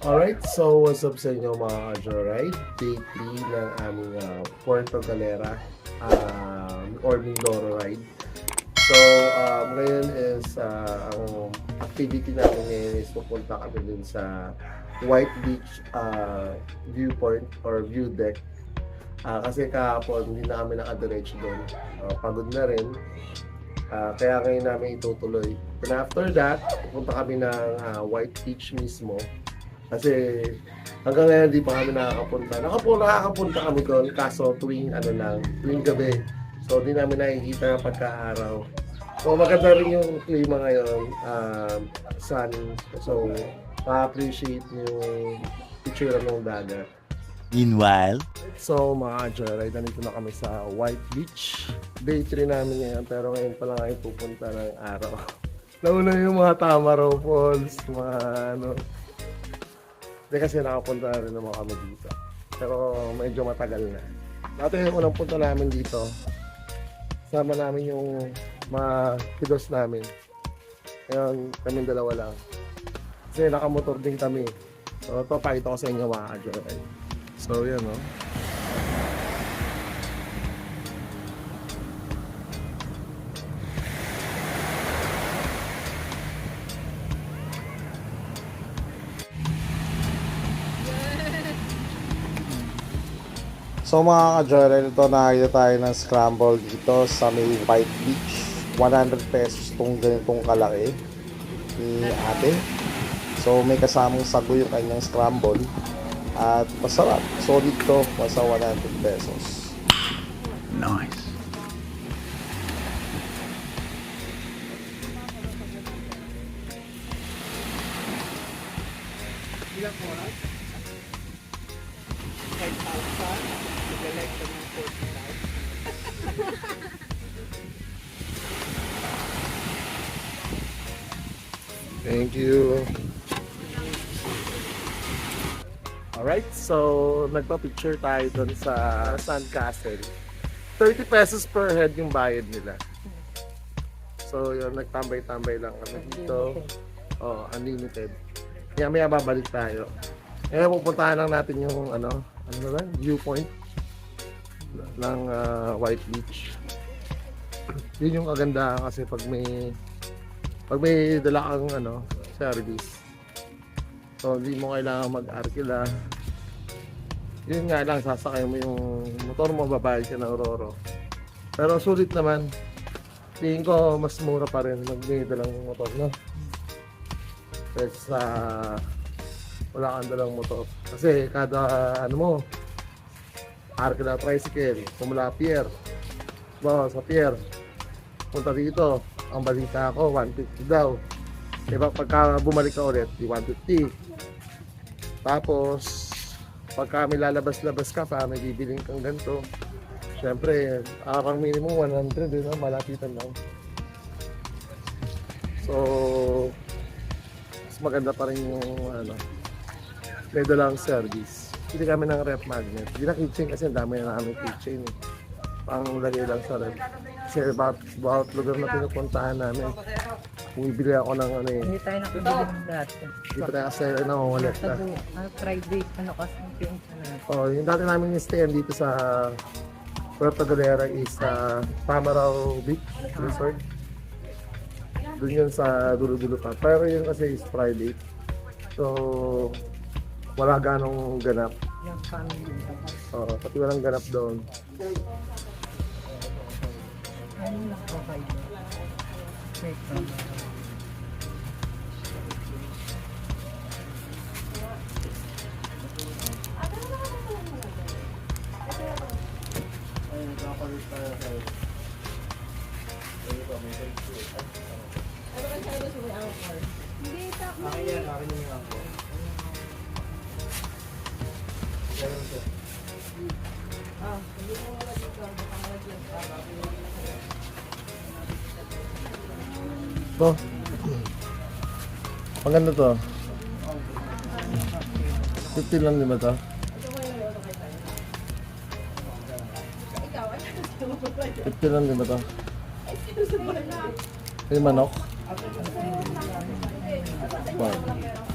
Alright, so what's up sa inyo mga ka-joyride? Day 3 ng aming uh, Puerto Galera um, or Mindoro ride. So, um, ngayon is uh, ang activity natin ngayon is pupunta kami dun sa White Beach uh, viewpoint or view deck. Ah, kasi kahapon hindi na kami nakadiretso doon. Ah, pagod na rin. Ah, kaya ngayon namin itutuloy. And after that, pupunta kami ng ah, White Beach mismo. Kasi hanggang ngayon di pa kami nakakapunta. Nakapo, nakakapunta kami doon kaso tuwing ano lang, tuwing gabi. So di namin nakikita pagkaaraw. So maganda rin yung klima ngayon, um, sun. So ma-appreciate yung picture ng dagat. Meanwhile, So mga joyride, nandito na kami sa White Beach. Day 3 namin ngayon, pero ngayon pa lang ay pupunta ng araw. Nauna yung mga Tamaraw Falls, mga ano. Hindi kasi nakapunta na rin naman kami dito. Pero medyo matagal na. Dati yung unang punta namin dito, sama namin yung mga pidos namin. Ngayon, kami dalawa lang. Kasi nakamotor din kami. So, ito, pakita ko sa inyo mga joyride. So, yan, no? So mga ka-joyride, ito nakakita tayo ng scramble dito sa may White Beach. 100 pesos tong ganitong kalaki ni ate. So may kasamang sago yung kanyang scramble. At masarap. Solid to. Basta 100 pesos. nice. Thank you. Alright, so nagpa-picture tayo doon sa Sandcastle. 30 pesos per head yung bayad nila. So yun, nagtambay-tambay lang kami dito. Oh, unlimited. Kaya maya babalik tayo. Ngayon pupuntahan lang natin yung ano, ano na lang, viewpoint ng ah, White Beach. Yun yung kagandahan kasi pag may pag may dala kang ano, service. So, hindi mo kailangan mag-arkila. Yun nga lang, sasakay mo yung motor mo, babayad ka ng Roro. Pero sulit naman. Tingin ko, mas mura pa rin mag may dalang motor, no? Kaysa sa wala kang dalang motor. Kasi kada ano mo, arkila tricycle, pumula pier. Ba, sa pier, punta dito, ang balita ko, 150 daw. Diba, pagka bumalik ka ulit, di 150. Tapos, pagka may lalabas-labas ka pa, may bibiling kang ganito. Siyempre, arang minimum 100, eh, no? malapitan lang. So, mas maganda pa rin yung ano, may dalang service. Hindi kami ng rep magnet. Hindi na kitchen kasi ang dami na namin kitchen. eh. Pang lagay lang sa rep. Kasi bawat, bawat lugar na pinupuntahan namin, bumibili ako ng ano eh. Hindi tayo nakabili ng dati. Hindi pa tayo kasi nangungulit na. ano, Friday, ano kasi yung pinsa na. Oh, yung dati namin yung stay dito sa Puerto Galera is sa Tamaraw Beach Resort. Doon yun sa dulo-dulo pa. Pero yun kasi is private. So, wala ganong ganap. Oh, pati walang ganap doon. Ano lang provide? To. Maganda to. 50 lang di ba to? 50 lang di ba to? May manok? Wow.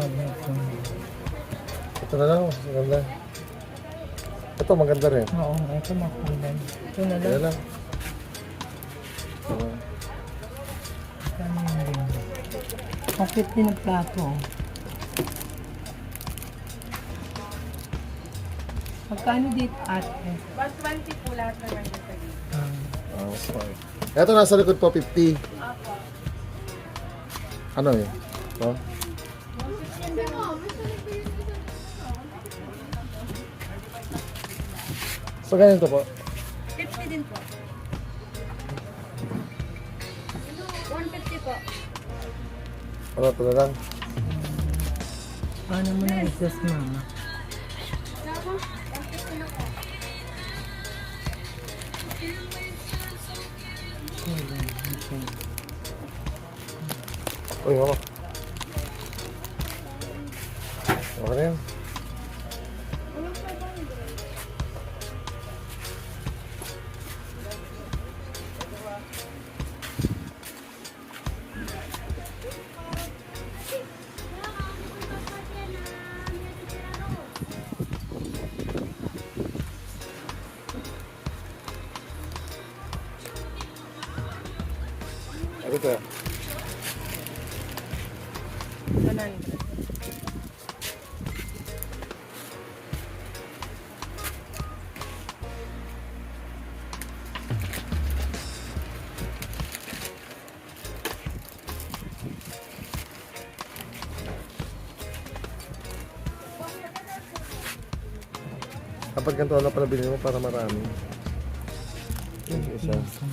Magnet. Ito na lang, maganda. Ito maganda rin. Oo, ito makulay. Ito na Kaya lang. lang. Uh? Kapit din ang plato. Magkano dito ate? 120 po lahat na lang yung. Ah, oh, sorry. Ito nasa likod po, 50. Ano yun? Ito? So, ganito po. 50 din po. 150 po. Ano, ito na lang. paano mo na i-adjust mama? Uy, mama. Okay na yan. Ano ito? Ganun. Kapag ganito na pala bilhin mo para marami. Yung isa.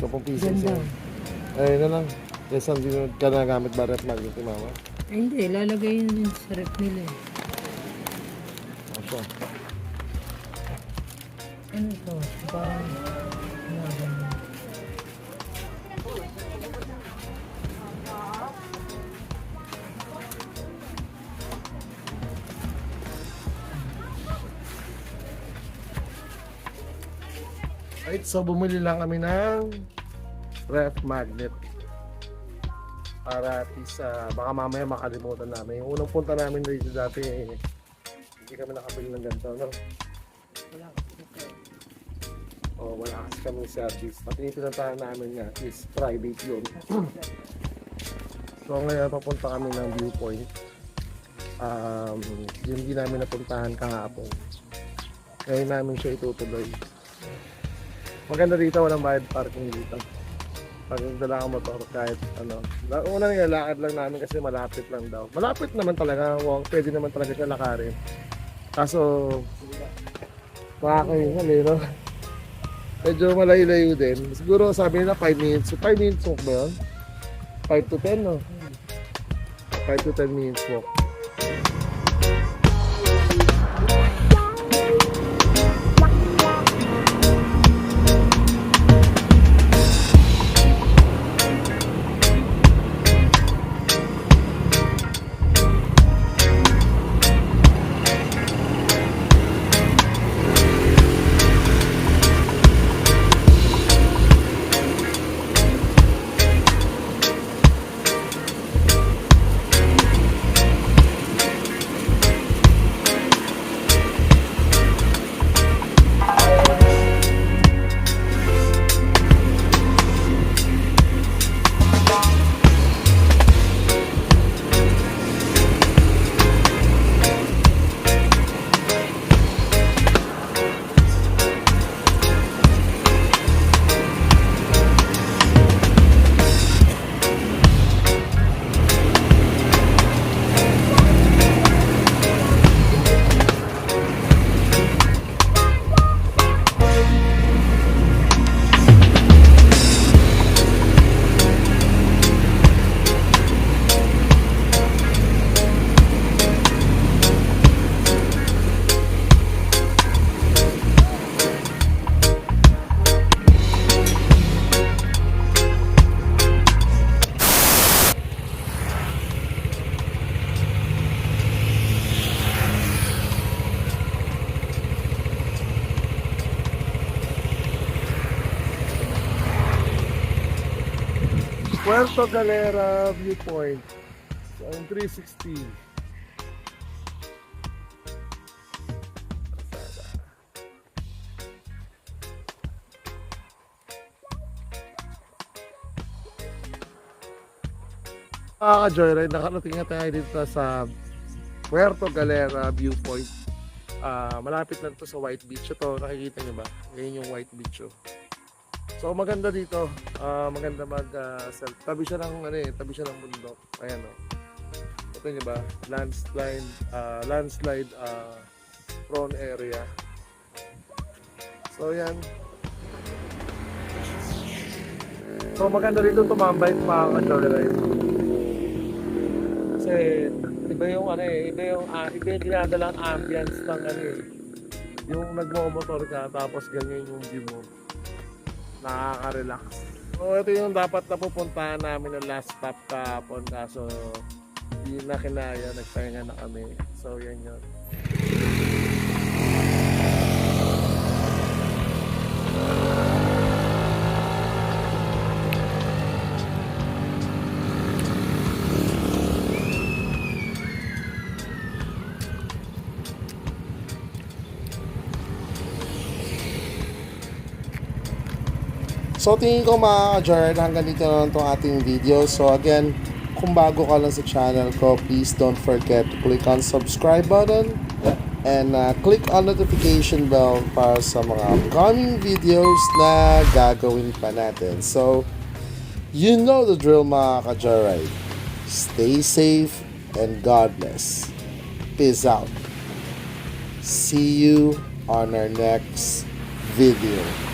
So, pong piso Ganda. isa. Ay, na lang. Yes, hindi mo ka nagamit ba rep magnet ni mama? Ay, hindi, lalagay yun din sa rep nila eh. Ano to? Parang, Right, so bumili lang kami ng ref magnet. Para at least, ah, baka mamaya makalimutan namin. Yung unang punta namin dito dati, eh, hindi kami nakabili ng ganito, no? Wala. O, wala kasi kami service. Pati yung pinuntahan namin nga is private yun. so ngayon papunta kami ng viewpoint. Um, yun hindi namin napuntahan kahapon. Ngayon namin siya itutuloy. Maganda dito, walang bayad parking dito. Pag dala ang motor kahit ano. Una nga, lakad lang namin kasi malapit lang daw. Malapit naman talaga, walk, pwede naman talaga siya lakarin. Kaso, makakahingal eh, no? medyo malayo-layo din. Siguro sabi nila 5 minutes. So 5 minutes walk ba yun? 5 to 10, no? 5 to 10 minutes walk. Puerto Galera Viewpoint. So, ang 360. Mga ka-joyride, nakarating na tayo dito sa Puerto Galera Viewpoint. Ah, malapit lang to sa White Beach. Ito, nakikita nyo ba? Ngayon yung White Beach. Oh. So maganda dito. Ah, maganda mag ah, self. Tabi siya ng ano eh, tabi siya ng bundok. Ayan oh. Ito nyo ba? Landslide, ah, landslide ah, prone area. So yan. So maganda dito tumambay mga ka-joyride. Kasi iba yung ano eh, iba yung ah, iba yung dinadalang ambience ng ano eh. Yung nagmo-motor ka tapos ganyan yung view mo. Nakaka-relax. So ito yung dapat na pupuntahan namin ng last stop kahapon kaso hindi na kinaya, nagpahinga na kami. So yan yun. So tingin ko mga ka-Jared, hanggang dito na itong ating video. So again, kung bago ka lang sa channel ko, please don't forget to click on subscribe button and uh, click on notification bell para sa mga upcoming videos na gagawin pa natin. So, you know the drill mga ka-Jared. Stay safe and God bless. Peace out. See you on our next video.